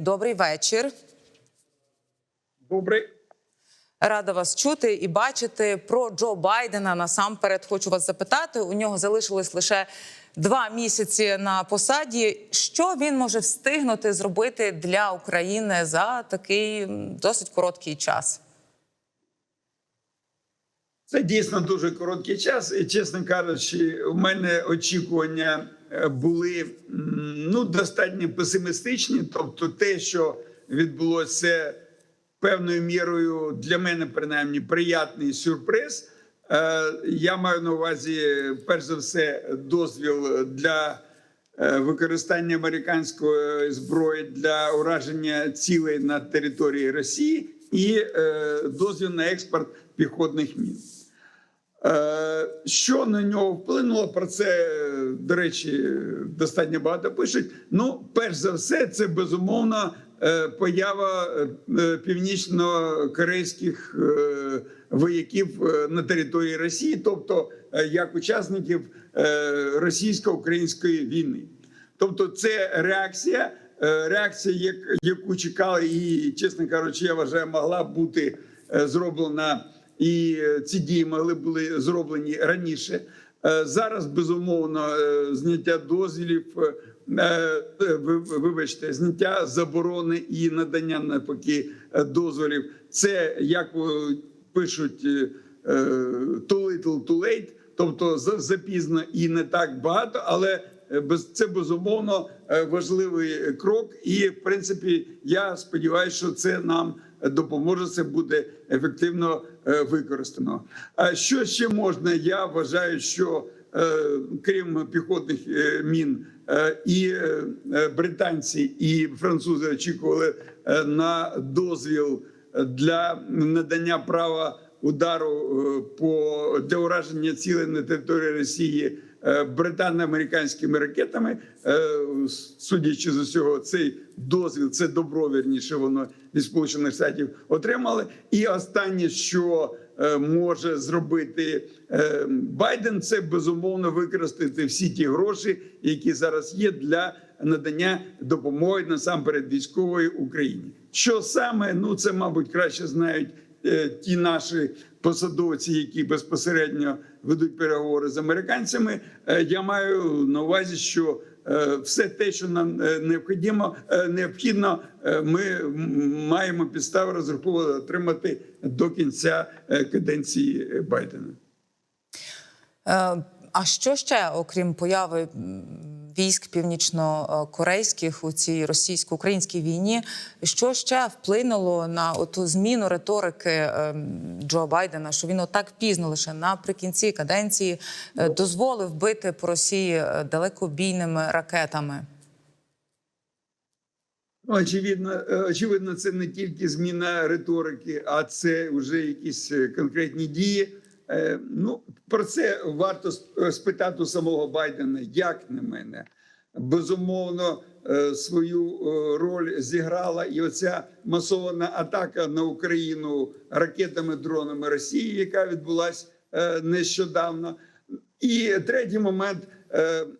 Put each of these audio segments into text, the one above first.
добрий вечір. Добрий. Рада вас чути і бачити про Джо Байдена. Насамперед хочу вас запитати. У нього залишилось лише два місяці на посаді. Що він може встигнути зробити для України за такий досить короткий час? Це дійсно дуже короткий час, і чесно кажучи, у мене очікування були ну достатньо песимістичні. Тобто, те, що відбулося певною мірою для мене, принаймні, приятний сюрприз. Е, Я маю на увазі, перш за все, дозвіл для е, використання американської зброї для ураження цілей на території Росії і е, дозвіл на експорт піхотних мін. Е, Що на нього вплинуло? Про це, е, до речі, достатньо багато пишуть. Ну, перш за все, це безумовно е, поява е, північно-корейських е, вояків на території Росії, тобто як учасників російсько-української війни. Тобто, це реакція, реакція, яку чекали, і чесно кажучи, я вважаю, могла бути зроблена, і ці дії могли були зроблені раніше. Е, Зараз безумовно е, зняття дозвілів, е, ви- ви- вибачте, зняття заборони і надання навпаки дозволів. Це як пишуть too little, too late, тобто за- запізно і не так багато, але це безумовно важливий крок. І в принципі, я сподіваюся, що це нам допоможе. Це буде ефективно е, використано. А що ще можна? Я вважаю, що е, крім піхотних е, мін, і британці і французи очікували на дозвіл для надання права удару по для ураження цілей на території Росії британо-американськими ракетами. Е, Судячи з усього, цей дозвіл це добро вірніше воно від сполучених штатів отримали. І останнє, що е, може зробити е, Байден, це безумовно використати всі ті гроші, які зараз є для надання допомоги насамперед військової Україні. Що саме ну це, мабуть, краще знають е, ті наші посадовці, які безпосередньо ведуть переговори з американцями. Е, Я маю на увазі, що е, все те, що нам е, необхідно, е, необхідно, е, ми маємо підстави розраховувати отримати до кінця е, каденції Байдена. Е, А що ще, окрім появи військ північно-корейських у цій російсько-українській війні, що ще вплинуло на ту зміну риторики ем, Джо Байдена, що він отак пізно лише наприкінці каденції е, дозволив бити по Росії е, далекобійними ракетами? Очевидно, е, очевидно, це не тільки зміна риторики, а це вже якісь конкретні дії. Е, Ну про це варто е, спитати у самого Байдена, як на мене. Безумовно, е, свою роль зіграла і оця масована атака на Україну ракетами, дронами Росії, яка відбулася е, нещодавно. І третій момент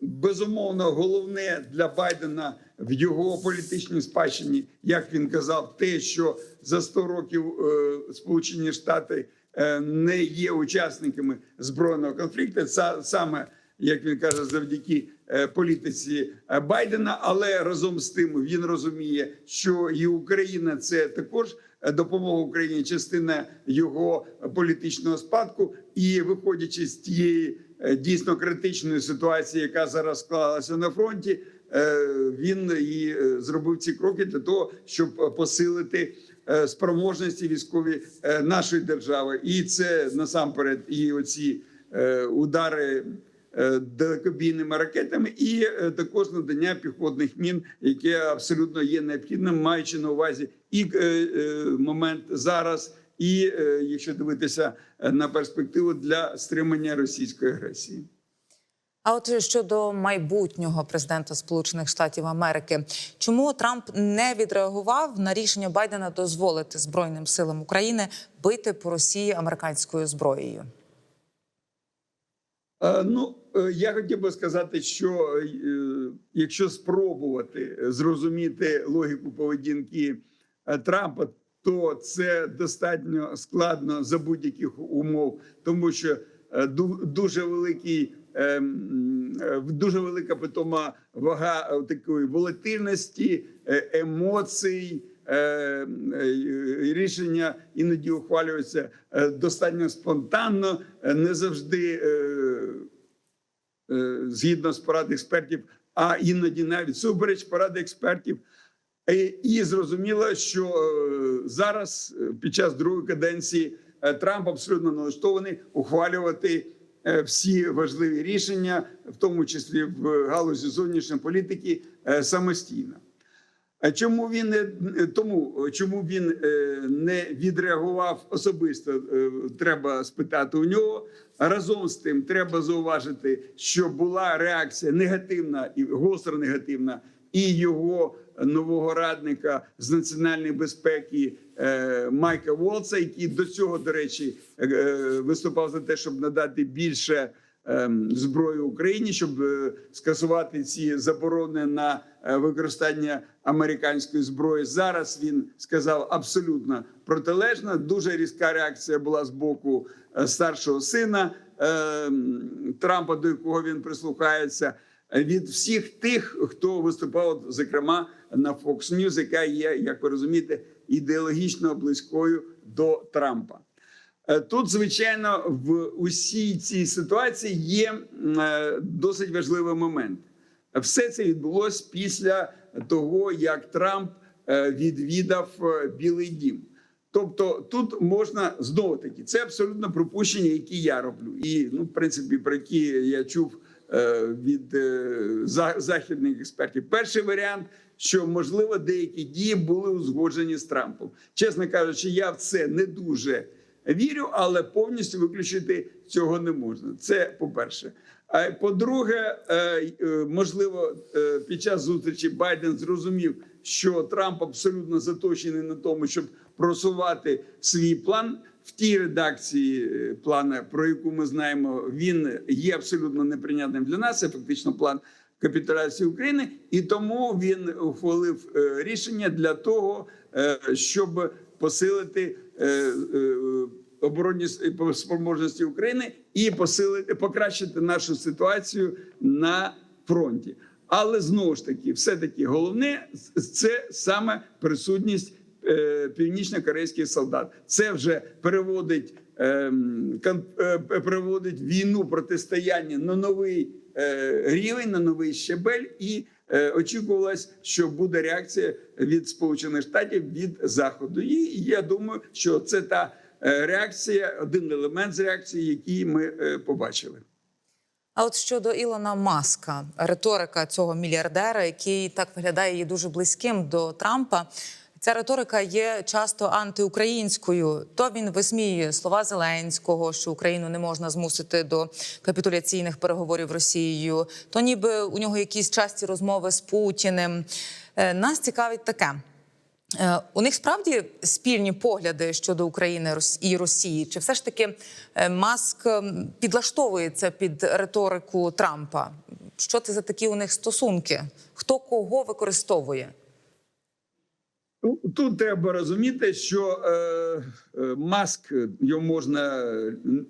безумовно головне для Байдена в його політичній спадщині, як він казав, те, що за 100 років Сполучені Штати не є учасниками збройного конфлікту. Саме як він каже, завдяки е, політиці е, Байдена. Але разом з тим він розуміє, що і Україна це також е, допомога Україні, частина його політичного спадку, і виходячи з тієї е, дійсно критичної ситуації, яка зараз склалася на фронті. е, Він і е, зробив ці кроки для того, щоб посилити е, спроможності військові е, нашої держави, і це насамперед і оці е, удари е, далекобійними ракетами, і е, також надання піхотних мін, яке абсолютно є необхідним, маючи на увазі і е, е, момент зараз, і е, якщо дивитися е, на перспективу для стримання російської агресії. А от щодо майбутнього президента Сполучених Штатів Америки, чому Трамп не відреагував на рішення Байдена дозволити Збройним силам України бити по Росії американською зброєю? Е, Ну, е, я хотів би сказати, що е, якщо спробувати зрозуміти логіку поведінки Трампа, то це достатньо складно за будь-яких умов, тому що дуже великий. Е, м, е, Дуже велика питома вага е, такої волатильності, е, емоцій, е, рішення іноді ухвалюються достатньо спонтанно, не завжди згідно з порад експертів, а іноді навіть супереч порад експертів. І зрозуміло, що зараз під час другої каденції Трамп абсолютно налаштований ухвалювати всі важливі рішення, в тому числі в галузі зовнішньої політики, е, самостійно. Чому він не тому, чому він е, не відреагував особисто? е, Треба спитати у нього. Разом з тим, треба зауважити, що була реакція негативна і гостро негативна, і його нового радника з національної безпеки е, Майка Волца, який до цього, до речі, е, виступав за те, щоб надати більше ем, зброї Україні, щоб е, скасувати ці заборони на використання американської зброї. Зараз він сказав абсолютно протилежно. Дуже різка реакція була з боку старшого сина ем, Трампа, до якого він прислухається. Від всіх тих, хто виступав, зокрема на Fox News, яка є, як ви розумієте, ідеологічно близькою до Трампа. Е, Тут, звичайно, в усій цій ситуації є е, досить важливий момент. Все це відбулося після того, як Трамп е, відвідав Білий Дім. Тобто, тут можна знову таки це абсолютно припущення, які я роблю, і ну, в принципі, про які я чув від е, західних експертів. Перший варіант, що можливо деякі дії були узгоджені з Трампом. Чесно кажучи, я в це не дуже вірю, але повністю виключити цього не можна. Це по-перше. А по-друге, е, е, можливо, е, під час зустрічі Байден зрозумів, що Трамп абсолютно заточений на тому, щоб просувати свій план в тій редакції е, плана, про яку ми знаємо, він є абсолютно неприйнятним для нас. Це фактично план капітуляції України, і тому він ухвалив е, рішення для того, е, щоб посилити оборонні спроможності України і посилити покращити нашу ситуацію на фронті. Але знову ж таки, все таки головне це саме присутність північно-корейських солдат. Це вже переводить, ем, е, переводить війну протистояння на новий е, рівень, на новий щебель, і е, очікувалось, що буде реакція від Сполучених Штатів від Заходу. І я думаю, що це та е, реакція, один елемент з реакції, який ми е, побачили. А от щодо Ілона Маска, риторика цього мільярдера, який так виглядає є дуже близьким до Трампа. Ця риторика є часто антиукраїнською. То він висміює слова Зеленського, що Україну не можна змусити до капітуляційних переговорів Росією. То ніби у нього якісь часті розмови з Путіним. Е, Нас цікавить таке. Е, У них справді спільні погляди щодо України і Росії. Чи все ж таки е, Маск підлаштовується під риторику Трампа? Що це за такі у них стосунки? Хто кого використовує? Ну, Тут треба розуміти, що е, е, маск його можна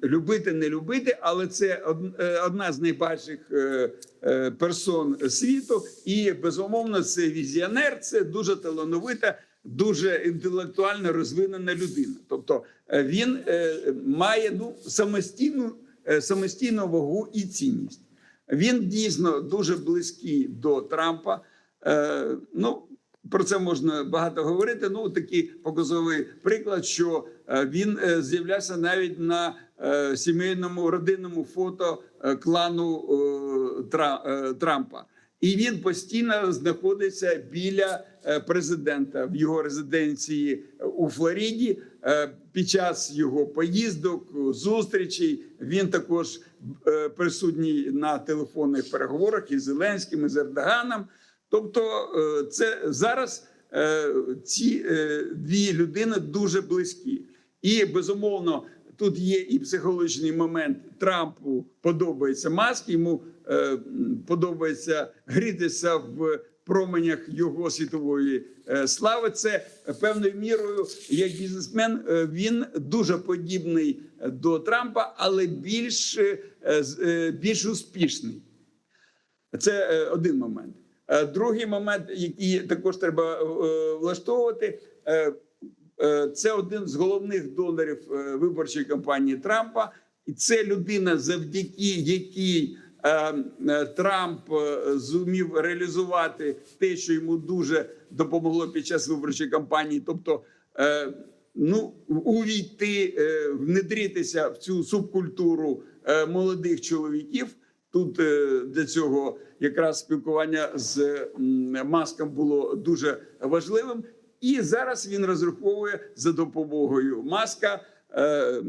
любити, не любити, але це е, одна з найбільших е, е, персон світу, і безумовно це візіонер, це дуже талановита, дуже інтелектуально розвинена людина. Тобто е, він е, має ну самостійну, е, самостійну вагу і цінність. Він дійсно дуже близький до Трампа. Е, ну, про це можна багато говорити. Ну, такий показовий приклад, що е, він е, з'являвся навіть на е, сімейному родинному фото клану Тра- Трампа. І він постійно знаходиться біля президента в його резиденції у Флориді. Під час його поїздок, зустрічей він також присутній на телефонних переговорах із Зеленським, і з Ердоганом. Тобто, е, це зараз е, ці е, дві людини дуже близькі, і безумовно, тут є і психологічний момент. Трампу подобається маск, йому подобається грітися в променях його світової слави. Це певною мірою, як бізнесмен, він дуже подібний до Трампа, але більш, більш успішний. Це один момент. Е, Другий момент, який також треба е, влаштовувати, е, е, це один з головних донорів виборчої кампанії Трампа, і це людина, завдяки якій Трамп зумів реалізувати те, що йому дуже допомогло під час виборчої кампанії, тобто. Ну, увійти, внедритися в цю субкультуру молодих чоловіків. Тут е, для цього якраз спілкування з маском було дуже важливим. І зараз він розраховує за допомогою маска, е,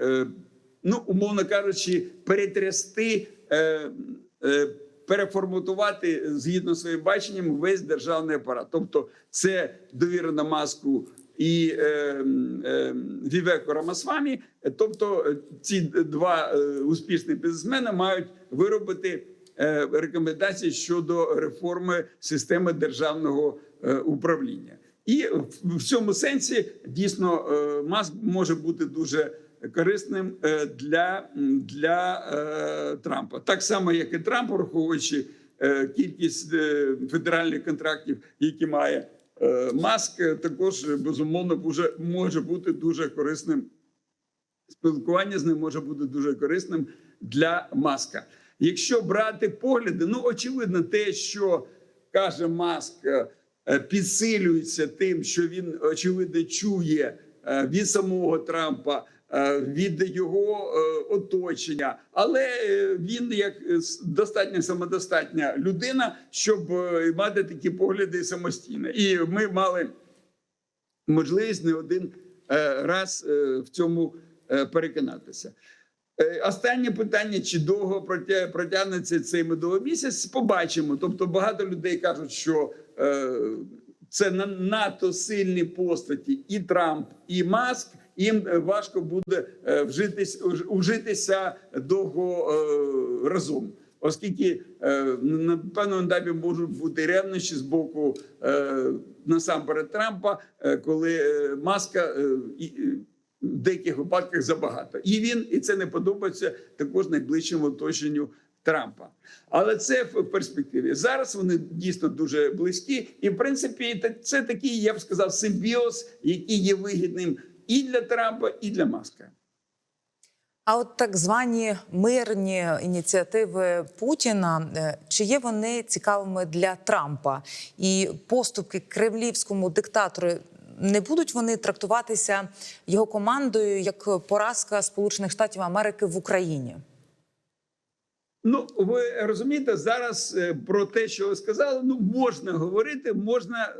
е, ну умовно кажучи, перетрясти, е, е, переформатувати згідно своїм баченням весь державний апарат. Тобто, це довіра на маску і е, е, Вівеко Рамасвамі. Тобто, ці два е, успішні бізнесмени мають виробити е, рекомендації щодо реформи системи державного е, управління. І в- цьому сенсі дійсно Маск може бути дуже корисним для, для Трампа, так само як і Трамп, враховуючи кількість федеральних контрактів, які має Маск, е, також е, безумовно може, бути дуже корисним. Спілкування з ним може бути дуже корисним для Маска. Якщо брати погляди, ну очевидно, те, що каже Маск, е, підсилюється тим, що він очевидно чує е, від самого Трампа, від його е, оточення, але е, він як е, достатньо самодостатня людина, щоб е, мати такі погляди самостійно. І ми мали можливість не один е, раз е, в цьому е, переконатися. Е, Останнє питання: чи довго протягнеться цей медовий місяць? Побачимо. Тобто, багато людей кажуть, що е, це на- надто сильні постаті, і Трамп, і Маск. Їм е, важко буде е, вжитись, уж- ужитися довго е, разом. Оскільки на певному етапі можуть бути ревнощі з боку насамперед Трампа, коли маска в деяких випадках забагато. І він і це не подобається також найближчому оточенню Трампа. Але це в перспективі. Зараз вони дійсно дуже близькі, і в принципі це такий, я б сказав, симбіоз, який є вигідним і для Трампа, і для Маска. А от так звані мирні ініціативи Путіна, е, чи є вони цікавими для Трампа? І поступки кремлівському диктатору не будуть вони трактуватися його командою як поразка Сполучених Штатів Америки в Україні? Ну, ви розумієте, зараз е, про те, що ви сказали, ну можна говорити, можна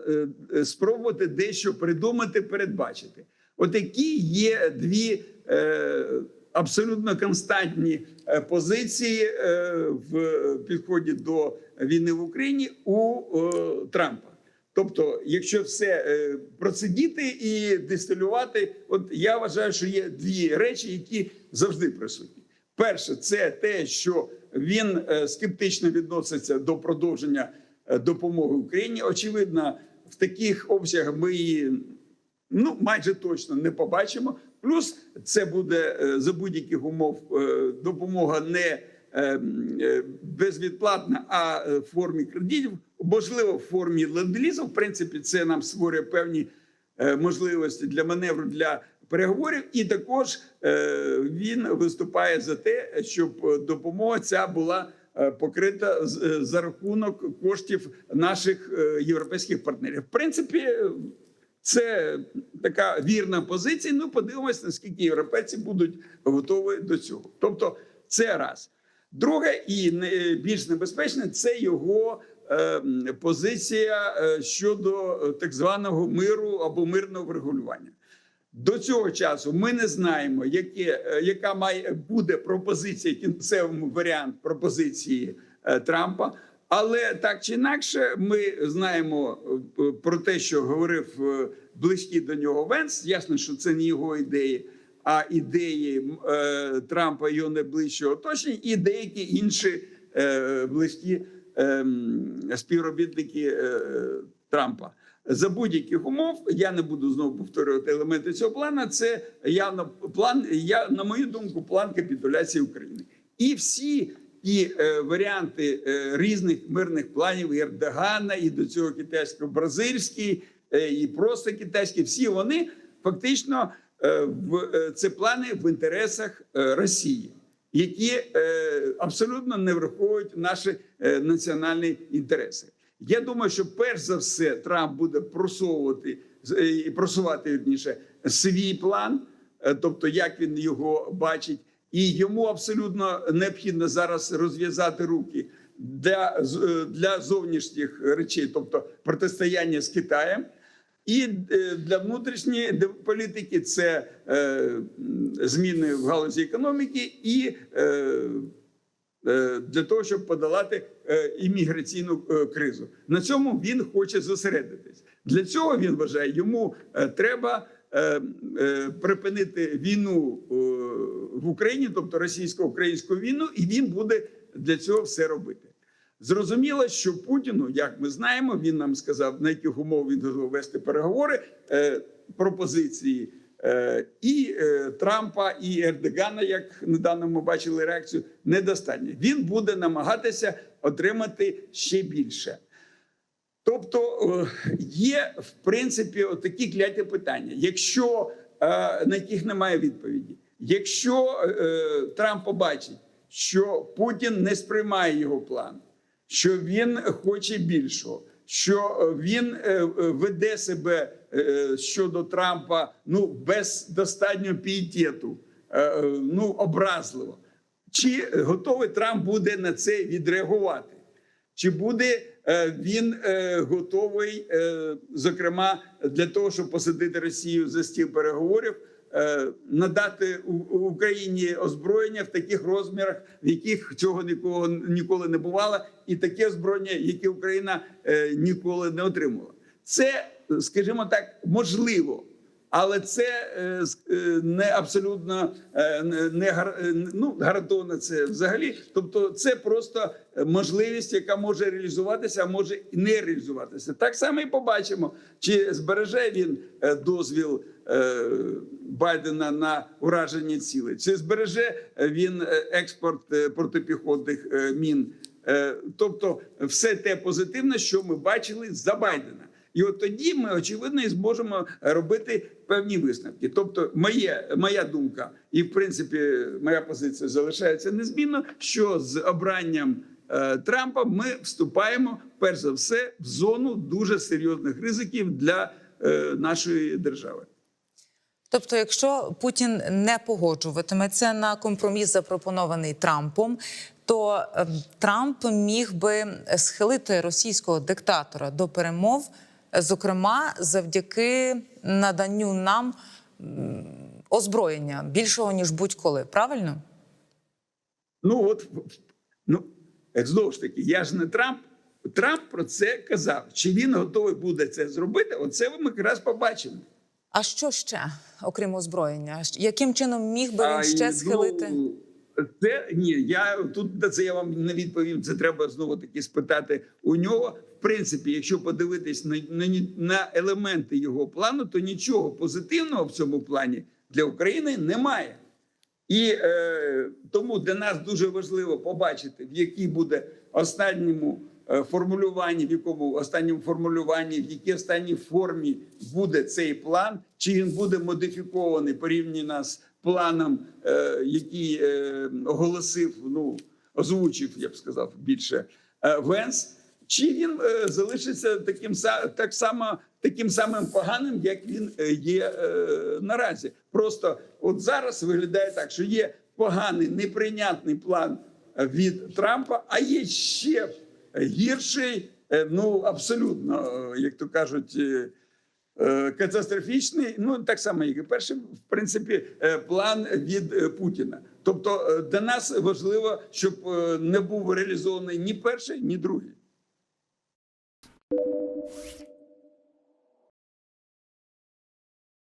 е, спробувати дещо придумати, передбачити. От які є дві е, абсолютно константні е, позиції е, в підході до війни в Україні у Трампа. Тобто, якщо все процедіти і дистилювати, от я вважаю, що є дві речі, які завжди присутні. Перше, це те, що він скептично відноситься до продовження допомоги Україні. Очевидно, в таких обсягах ми її ну майже точно не побачимо. Плюс це буде е, за будь-яких умов е, допомога не е, безвідплатна, а в формі кредитів, можливо, в формі ленд-лізу. В принципі, це нам створює певні можливості для маневру для переговорів. І також він виступає за те, щоб допомога ця була покрита за рахунок коштів наших європейських партнерів. В принципі, це така вірна позиція. Ну, подивимось, наскільки європейці будуть готові до цього. Тобто, це раз. Друге і не- більш небезпечне це його е, позиція щодо е, так званого миру або мирного врегулювання. До цього часу ми не знаємо, яке, е, яка має буде пропозиція, кінцевому варіант пропозиції е, Трампа. Але так чи інакше, ми знаємо е, про те, що говорив е, близький до нього Венс. Ясно, що це не його ідеї. а ідеї е, Трампа його найближчого оточення, і деякі інші е, близькі е, співробітники е, Трампа. За будь-яких умов я не буду знову повторювати елементи цього плану. Це явно план. Я на мою думку, план капітуляції України. І всі ті е, варіанти е, різних мирних планів і Ердогана, і до цього китайсько-бразильський, е, і просто китайські, всі вони фактично в це плани в інтересах Росії, які абсолютно не враховують наші національні інтереси. Я думаю, що перш за все Трамп буде просовувати і просувати вірніше свій план, тобто як він його бачить, і йому абсолютно необхідно зараз розв'язати руки для, е, для зовнішніх речей, тобто протистояння з Китаєм. І е, для внутрішньої політики це е, зміни в галузі економіки і е, е, для того, щоб подолати імміграційну кризу. На цьому він хоче зосередитись. Для цього він вважає, йому треба припинити війну в Україні, тобто російсько-українську війну, і він буде для цього все робити. Зрозуміло, що Путіну, як ми знаємо, він нам сказав, на яких умов він готовий вести переговори, е, пропозиції е, і е, Трампа, і Ердогана, як недавно ми бачили реакцію, недостатньо. Він буде намагатися отримати ще більше. Тобто є в принципі такі кляті питання. Якщо на яких немає відповіді, якщо е, Трамп побачить, що Путін не сприймає його план, що він хоче більшого, що е, він е, е, веде себе е, щодо Трампа ну без достатнього пієтету, е, е, ну образливо. Чи готовий Трамп буде на це відреагувати? Чи буде е, він е, готовий, е, зокрема, для того, щоб посадити Росію за стіл переговорів, е, надати У- У- Україні озброєння в таких розмірах, в яких цього нікого ніколи не бувало, і таке озброєння, яке Україна е, ніколи не отримувала? Це, скажімо так, можливо. Але це е, е, не абсолютно е, не- ну, гарантовано це взагалі. Тобто, це просто можливість, яка може реалізуватися, а може і не реалізуватися. Так само і побачимо, чи збереже він дозвіл Байдена на ураження цілей, чи збереже він експорт протипіхотних мін. Тобто, все те позитивне, що ми бачили за Байдена. І от тоді ми очевидно і зможемо робити певні висновки. Тобто, моє, моя думка, і в принципі моя позиція залишається незмінно, що з обранням е, Трампа ми вступаємо перш за все в зону дуже серйозних ризиків для е, нашої держави. Тобто, якщо Путін не погоджуватиметься на компроміс, запропонований Трампом, то е, Трамп міг би схилити російського диктатора до перемов, зокрема завдяки наданню нам озброєння більшого ніж будь-коли. Правильно? Ну от ну е, знову ж таки, я ж не Трамп. Трамп про це казав. Чи він готовий буде це зробити? Оце ми якраз побачимо. А що ще, окрім озброєння? Яким чином міг би він А, ще схилити? Ну, це ні, я тут на це я вам не відповім. Це треба знову таки спитати у нього. В принципі, якщо подивитись на, на, на елементи його плану, то нічого позитивного в цьому плані для України немає. І е, тому для нас дуже важливо побачити, в якій буде останньому формулюванні, в якому останньому формулюванні, в якій останній формі буде цей план, чи він буде модифікований порівняно з планом, е, який е, оголосив, ну озвучив, я б сказав, більше е, Венс. Чи він е, залишиться таким так само таким самим поганим, як він е, є е, наразі? Просто от зараз виглядає так, що є поганий неприйнятний план е, від Трампа, а є ще гірший, е, ну абсолютно, е, як то кажуть. е, Катастрофічний, ну так само, як і перший, в принципі, план від Путіна. Тобто для нас важливо, щоб не був реалізований ні перший, ні другий.